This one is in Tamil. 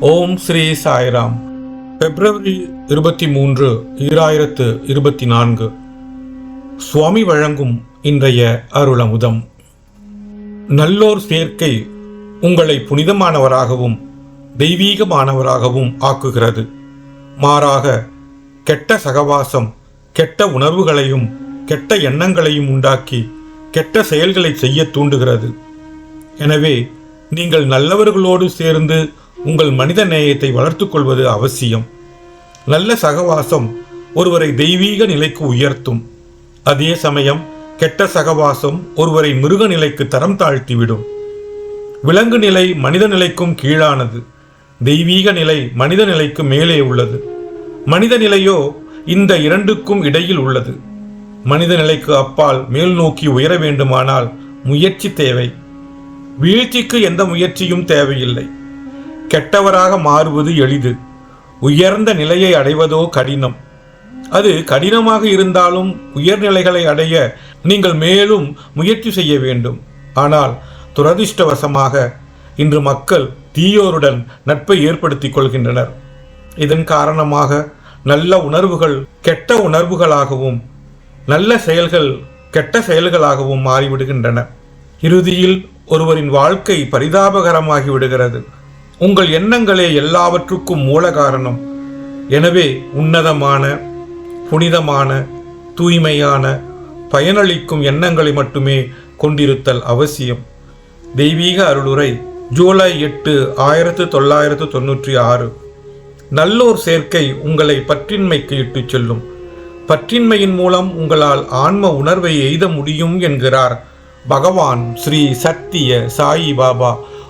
ஓம் ஸ்ரீ சாய்ராம். பிப்ரவரி இருபத்தி மூன்று ஈராயிரத்து இருபத்தி நான்கு சுவாமி வழங்கும் இன்றைய அருளமுதம். நல்லோர் சேர்க்கை உங்களை புனிதமானவராகவும் தெய்வீகமானவராகவும் ஆக்குகிறது. மாறாக கெட்ட சகவாசம் கெட்ட உணர்வுகளையும் கெட்ட எண்ணங்களையும் உண்டாக்கி கெட்ட செயல்களை செய்ய தூண்டுகிறது. எனவே நீங்கள் நல்லவர்களோடு சேர்ந்து உங்கள் மனித நேயத்தை வளர்த்துக் கொள்வது அவசியம். நல்ல சகவாசம் ஒருவரை தெய்வீக நிலைக்கு உயர்த்தும். அதே சமயம் கெட்ட சகவாசம் ஒருவரை மிருக நிலைக்கு தரம் தாழ்த்திவிடும். விலங்கு நிலை மனித நிலைக்கும் கீழானது. தெய்வீக நிலை மனித நிலைக்கு மேலே உள்ளது. மனித நிலையோ இந்த இரண்டுக்கும் இடையில் உள்ளது. மனித நிலைக்கு அப்பால் மேல் நோக்கி உயர வேண்டுமானால் முயற்சி தேவை. வீழ்ச்சிக்கு எந்த முயற்சியும் தேவையில்லை. கெட்டவராக மாறுவது எளிது. உயர்ந்த நிலையை அடைவதோ கடினம். அது கடினமாக இருந்தாலும் உயர்நிலைகளை அடைய நீங்கள் மேலும் முயற்சி செய்ய வேண்டும். ஆனால் துரதிர்ஷ்டவசமாக இன்று மக்கள் தீயோருடன் நட்பை ஏற்படுத்திக் கொள்கின்றனர். இதன் காரணமாக நல்ல உணர்வுகள் கெட்ட உணர்வுகளாகவும் நல்ல செயல்கள் கெட்ட செயல்களாகவும் மாறிவிடுகின்றன. இறுதியில் ஒருவரின் வாழ்க்கை பரிதாபகரமாகி விடுகிறது. உங்கள் எண்ணங்களே எல்லாவற்றுக்கும் மூல காரணம் எனவே உன்னதமான புனிதமான தூய்மையான பயனளிக்கும் எண்ணங்களை மட்டுமே கொண்டிருத்தல் அவசியம். தெய்வீக அருளுரை ஜூலை எட்டு ஆயிரத்து தொள்ளாயிரத்து தொன்னூற்றி ஆறு. நல்லோர் சேர்க்கை உங்களை பற்றின்மைக்கு இட்டுச் செல்லும். பற்றின்மையின் மூலம் உங்களால் ஆன்ம உணர்வை எய்த முடியும் என்கிறார் பகவான் ஸ்ரீ சத்திய சாயி பாபா.